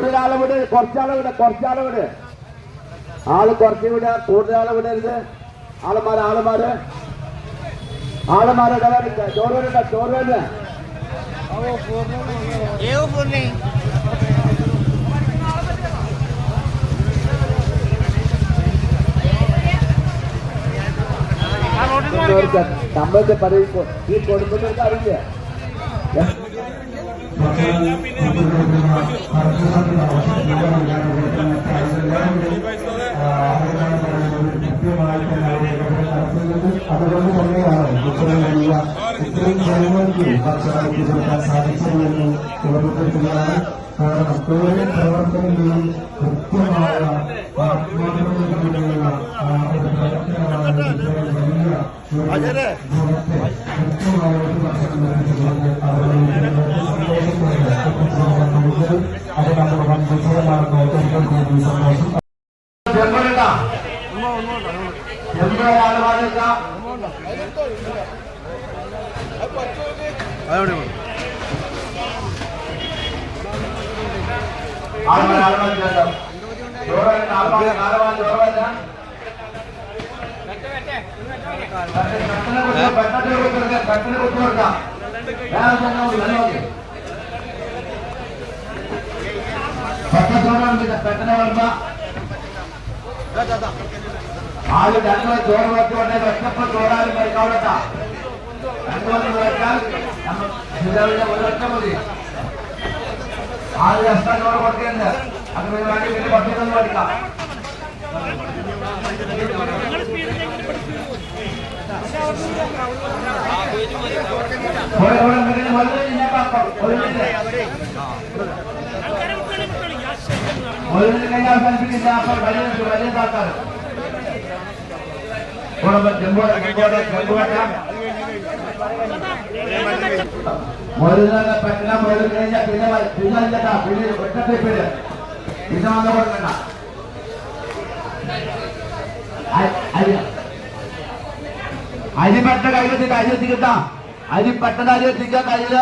കൂടുതൽ ആളെ വിട് കുറച്ചാളെ വിട് കുറച്ചാളെ വിട് ആൾ കുറച്ച് വിടുക കൂടുതൽ ആളെ വിടരുത് ആളുമാര് ആളുമാര് ആളുമാരെ ചോറ് വേണ്ട ചോറ് വേണ്ട. Eu vou nem. നമ്മൾക്ക് പറയും ഈ കൊടുക്കുന്നവർക്ക് അറിയില്ല? അതുകൊണ്ട് തന്നെയാണ് ഇത്രയും വലിയ ഇത്രയും ജനങ്ങൾക്ക് ഭക്ഷണം കൊടുക്കാൻ സാധിച്ചതെന്ന് ഓർമ്മപ്പെടുത്തുകയാണ് കാരണം ഓരോ പ്രവർത്തനങ്ങളും കൃത്യമായ ആത്മാർത്ഥതയോടെയുള്ള വലിയ കൃത്യമായ ഒരു അത് നമ്മുടെ വൻ വിജയമാണെന്ന് ഒരിക്കൽ കൂടി സന്തോഷം ചെമ്പഴക്ക ചെമ്പഴ ആളുമാരൊക്കെ ആളുമാർ ആളുമാർ ചേർക്കാം ചോറ് വേണ്ട ആളുമാർ ആളുമാർ ചോറ് വേണ്ട പെട്ടെന്ന് കൊടുക്കാം പെട്ടെന്ന് കൊടുത്തു കൊടുക്കാം വേറെ തന്നെ മതി, നല്ല മതി. പെട്ടെന്ന് ചോറ് വേണ്ട, എക്സ്ട്രാ ചോറ് കൊടുക്കുന്നുണ്ട്. അത് വേണ്ടി പിന്നെ പട്ടിയൊന്നും പഠിക്കാം ഒരു കഴിഞ്ഞാൽ അവസാനിപ്പിക്കില്ല അപ്പോൾ വലിയ വലിയ ആൾക്കാർ കുടുംബം ചെമ്പോടെ ചെമ്പോടെ ചെമ്പോടെ മുതലിനെ പറ്റില്ല മുതൽ കഴിഞ്ഞാൽ പിന്നെ പിന്നെ ഇല്ലട്ടാ പിന്നെ ഒറ്റത്തെ പേര്. പിന്നെ വന്ന കൊടുക്കണ്ട അരിപ്പെട്ട അരി അരിപ്പട്ട കയ്യിലെത്തിട്ട് അരി എത്തിക്കട്ടാ അരിപ്പട്ടണ അരി എത്തിക്കാൻ കയ്യിൽ.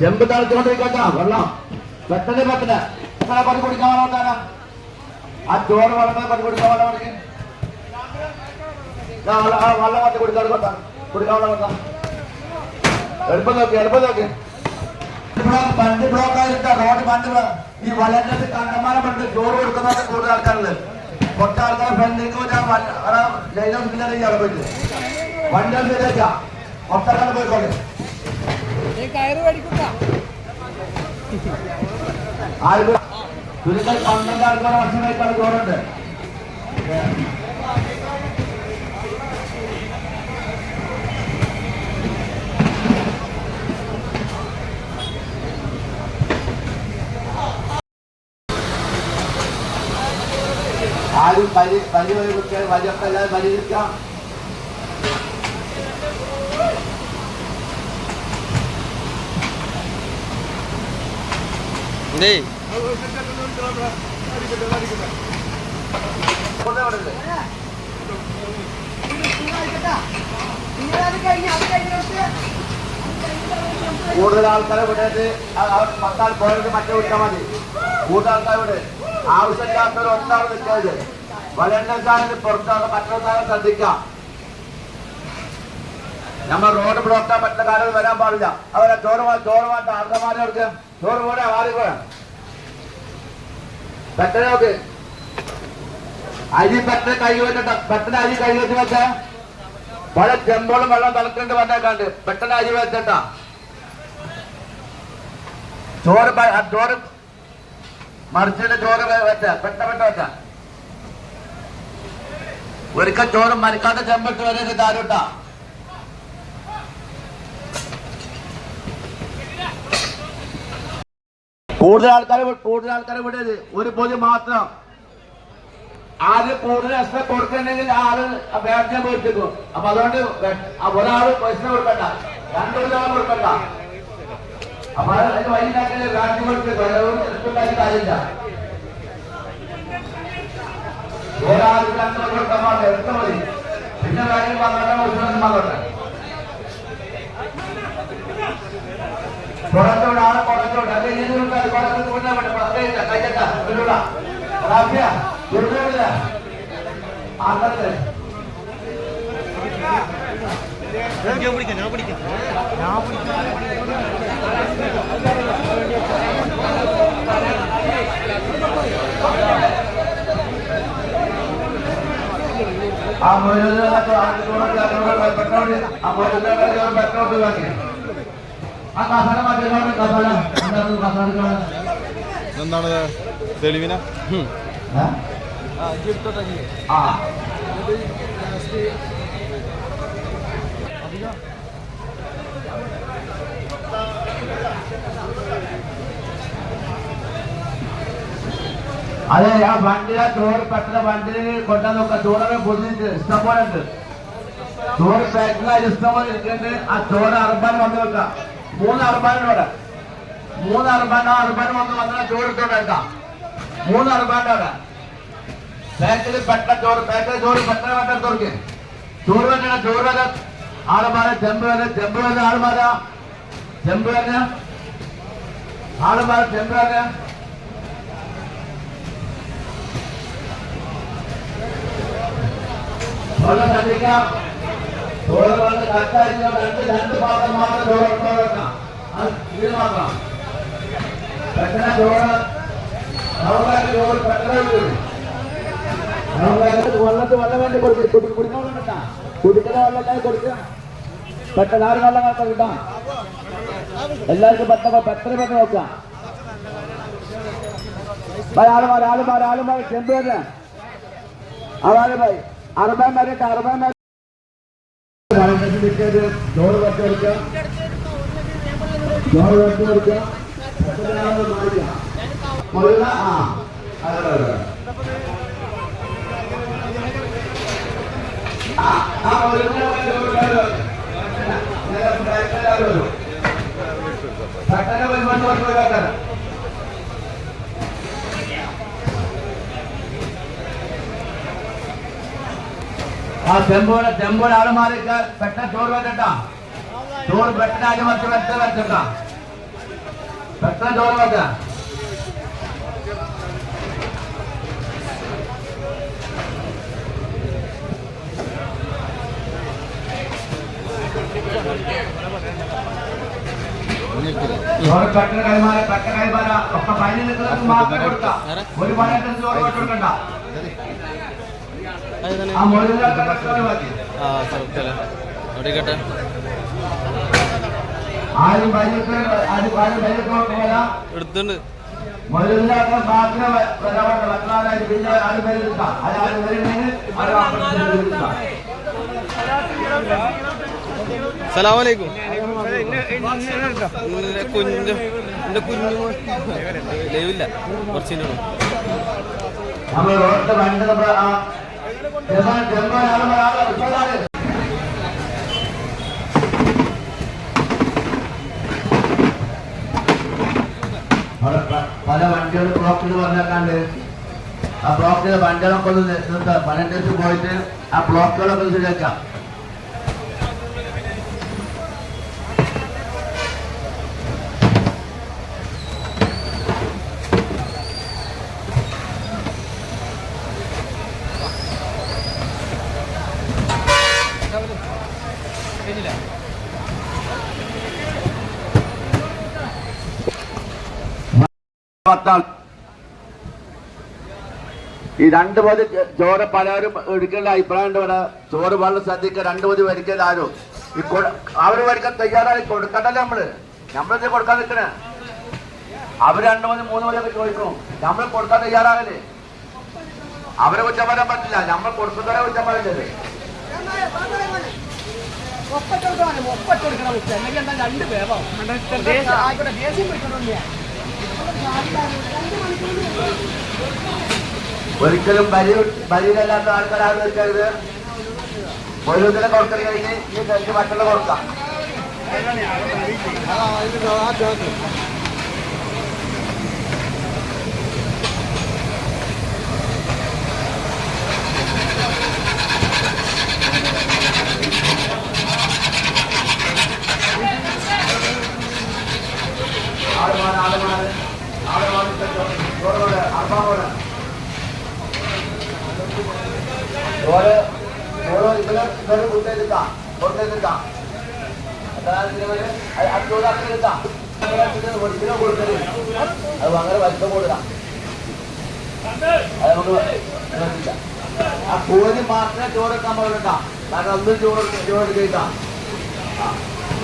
ചെമ്പ് തളച്ചുകൊണ്ടിരിക്കട്ടാ വെള്ളം. പെട്ടെന്ന് പെട്ടെന്ന്. എത്ര പതി കുടിക്കാൻ വേണ്ട ആ ചോറ് വെള്ളം പതി കുടിക്കാൻ വേണ്ട വെള്ളം പത്തി കൊടുക്കാൻ കൊടുക്കാം കൊടുക്കാം എളുപ്പം നോക്കി എളുപ്പം നോക്കി. പണ്ട് ബ്ലോക്ക് ആയിട്ട് റോഡ് ബ്ലോ- ഈ വലഞ്ഞത് കണ്ടമാനം പണ്ട് ചോറ് കൊടുക്കുന്നവർക്ക് കൂടുതൽ ആൾക്കാരുള്ളത് കുറച്ച് ആൾക്കാർ ഫ്രണ്ടിലേക്ക് വെച്ചാൽ ലൈനോസിന്റെ ഇയാളെ പോയിട്ട്. വണ്ടി ശരിയാ. ഒത്തക്കാലം പോയിക്കോട്ടെ. ആരും ചുരുക്കം പന്ത്രണ്ട് ആൾക്കാർ വർഷമായിട്ടാണ് ചോറുണ്ട് ആരും പരി പരി കുട്ടികൾ വലിയൊക്കെ എല്ലാവരും പരിഹരിക്കാം. കൂടുതൽ ആൾക്കാരെ ആ പത്താൾ പോയത് മറ്റേ വിട്ടാൽ മതി. കൂടുതൽ ആൾക്കാരെ വിട്. ആവശ്യമില്ലാത്തവർ ഒന്നാണ് നിൽക്കരുത് വലണ്ട സാധനം പുറത്താണ്? സാധനം ശ്രദ്ധിക്കാം. നമ്മൾ റോഡ് ബ്ലോക്കാൻ പറ്റുന്ന കാലം വരാൻ പാടില്ല. അവരെ ചോറ് ചോറ് വേണ്ട ആർക്കമാരെ അവർക്ക് ചോറ് പോലെ ആറി പോലെ പെട്ടെന്ന് നോക്ക്. അരി പെട്ടെന്ന് കൈ വെച്ചിട്ട് പെട്ടെന്ന് അരി കൈ വെച്ച് വെച്ച പല ചെമ്പോളും വെള്ളം തളക്കേണ്ടി വന്നേക്കാണ്ട് പെട്ടെന്ന് അരി വെച്ചട്ടാ ചോറ് ചോറ് മറിച്ചിട്ട് ചോറ് വെച്ച. പെട്ട പെട്ട വെച്ച. ഒരിക്കൽ ചോറ് മരിക്കാത്ത ചെമ്പിട്ട് വരെ താരോട്ട കൂടുതൽ ആൾക്കാരെ കൂടുതൽ ആൾക്കാരെ വിടരുത്. ഒരു പൊതി മാത്രം. ആദ്യം കൂടുതൽ എക്സ്ട്രാ കൊടുക്കണമെങ്കിൽ ആൾ വേട്ടനെ പോയിട്ടേക്കും അപ്പൊ അതുകൊണ്ട് ഒരാൾ ആ കൊടുക്കണ്ട. രണ്ടു കൊടുക്കണ്ട. രണ്ടു ഒരാൾ കൊടുക്കണ്ട അപ്പൊ അത് അതിന് വൈകിട്ടാക്കിയാൽ വേട്ടനെ കൊടുത്തിട്ട് കാര്യമില്ല ഒരാൾക്ക് രണ്ടു കൊടുക്കാൻ പാടില്ല എടുത്ത മതി പിന്നെ കാര്യം പന്ത്രണ്ട് വർഷം മകളുണ്ട് പുറത്തുള്ള ആളെ കുറച്ച് പാത്തോട്ട് അത് കഴിഞ്ഞിട്ട് അത് പാത്രം കൊണ്ടാ വേണ്ട പത്തയില്ല കയ്യട്ട ഒരു റാഫിയ അങ്ങനത്തെ ആ മുഴുവനൊക്കെ തന്നെ ആ പെട്രോൾ ഒഴിവാക്കി ആ. കസാല എന്താണ് തെളിവിന ആ അതെ ആ വണ്ടിയ ചോറ് പെട്ടെന്ന് വണ്ടിയിൽ കൊണ്ടാ നോക്കാം ചോറൊക്കെ പൊതിഞ്ഞിട്ട് ഇഷ്ടം പോലെ ഉണ്ട് ചോറ് പാക്കിലായി ഇഷ്ടം പോലെ ഇരിക്കുന്നുണ്ട്. ആ ചോറ് അറുപാൻ വന്ന് വെക്കാം. മൂന്ന് അറുപാനോടെ മൂന്ന് അറുപാൻ ആ അറുപാൻ വന്ന് വന്നാൽ ചോറ് ഇട്ടോണ്ട് വെക്കാം മൂന്ന് അവിടെ പാക്കിൽ പെട്ട ചോറ് പാക്കിലെ ചോറ് പെട്ടെന്ന് വേണ്ട തുറക്ക് ചോറ് വേണ്ട ചോറ് വരെ ആളുമാരെ ചെമ്പ് വരെ ചെമ്പ് വരെ ആളുമാരാ. ചെമ്പ് വരെ ആളുമാരെ ചെമ്പ് വരെ വെള്ളം ശ്രദ്ധിക്കാം ചോറ് വന്ന് കറക്റ്റായിരിക്കും രണ്ട് രണ്ട് പാത്രം മാത്രം ഇട്ടോ വെക്കാം അത് ഇത് മാത്രം പെട്ടെന്ന് ചോറ് അവർക്ക് ചോറ് പെട്ടെന്ന് വരും വെള്ളത്തിൽ വെള്ളം വേണ്ടി കൊടുക്കും കുടിക്കുന്ന വെള്ളം കിട്ടാം കുടിക്കുന്ന വെള്ളം കൊടുക്കുക പെട്ടെന്ന് ആറ് വെള്ളം കിട്ടാം കിട്ടാം എല്ലാവർക്കും പെട്ടെന്ന് പത്ര പെട്ടെന്ന് നോക്കാം ആളുമാർ ആളുമാർ ആളുമാർ ചെമ്പ് തന്നെ ഭായ് അറുപത് വരെ അറുപത് വരെ ചോറ് വെച്ച് കൊടുക്കുക ചോറ് വെച്ച് കൊടുക്കുക ആ അതെ അതെ ആ ചെമ്പോടെ ചെമ്പോടെ ആൾ മാറിക്ക പെട്ടെന്ന് ചോറ് വെക്കട്ടാ. ചോറ് പെട്ടെന്ന് അടിമത്ത് വെച്ച വെച്ചട്ടാ പെട്ടെന്ന് ചോറ് വെക്ക. ചോറ് പെട്ടെന്ന് കൈമാറ പെട്ടെന്ന് കൈമാറ. ഒക്കെ പനി കൊടുക്കാം. ഒരു പണിയായിട്ട് ചോറ് കൊടുക്കണ്ട. ആ സ്ഥലത്തല്ലേ അവിടെ കേട്ടെ എടുത്തുണ്ട് സലാമലൈക്കും കുഞ്ഞു എന്റെ കുഞ്ഞു ലൈവില്ല. കുറച്ചിന്റെ നമ്മൾ പല വണ്ടികൾ ബ്ലോക്കിൽ വന്നേക്കാണ്ട് ആ ബ്ലോക്കിലെ വണ്ടികളൊക്കെ ഒന്ന് പതിനെട്ട് പോയിട്ട് ആ ബ്ലോക്കുകളൊക്കെ ശരിയാക്കാം. ഈ രണ്ട് പതി ചോറ് പലരും എടുക്കേണ്ട അഭിപ്രായം ഉണ്ട് ഇവിടെ. ചോറ് വളരെ ശ്രദ്ധിക്കുക. രണ്ട് പതി വരിക്കേണ്ട ആരും. ഈ അവർ വരിക്കാൻ തയ്യാറായി കൊടുക്കണ്ടല്ലേ നമ്മൾ? നമ്മളെന്ത് കൊടുക്കാൻ നിൽക്കണേ. അവർ രണ്ട് മതി മൂന്ന് മതിയൊക്കെ ചോദിക്കും. നമ്മൾ കൊടുക്കാൻ തയ്യാറാകല്ലേ അവരെ കുറ്റം പറയാൻ പറ്റില്ല. നമ്മൾ കൊടുക്കുന്നവരെ കുറ്റം പറയണ്ടേ രണ്ട് ഒരിക്കലും ബലി ബലിയിലല്ലാത്ത ആൾക്കാരാണ് നിൽക്കരുത്. ഓരോന്നിനെ കൊടുക്കൽ കഴിഞ്ഞ് ഈ മറ്റുള്ള കൊടുക്കാം ആളുമാർ ആളെ ചോറ് ചോറ് ഇതിന് ഇതൊരു കൊടുത്തേക്കാം കൊടുത്തേക്കാം അതാണ് ഇതിന് അത് അങ്ങനെ വലിപ്പം കൊടുക്കാം. ആ കോഴി മാത്രമേ ചോറെടുക്കാൻ പാടില്ല കാരണം ഒന്നും ചോറ് ചോറ് കഴിക്കാം ആ.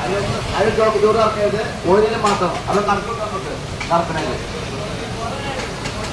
അതിന് ചോറ് ഇറക്കിയത് കോഴിനെ മാത്രം. അത് കണക്കൂട്ടാൻ നമുക്ക് കറക്കണമെങ്കിൽ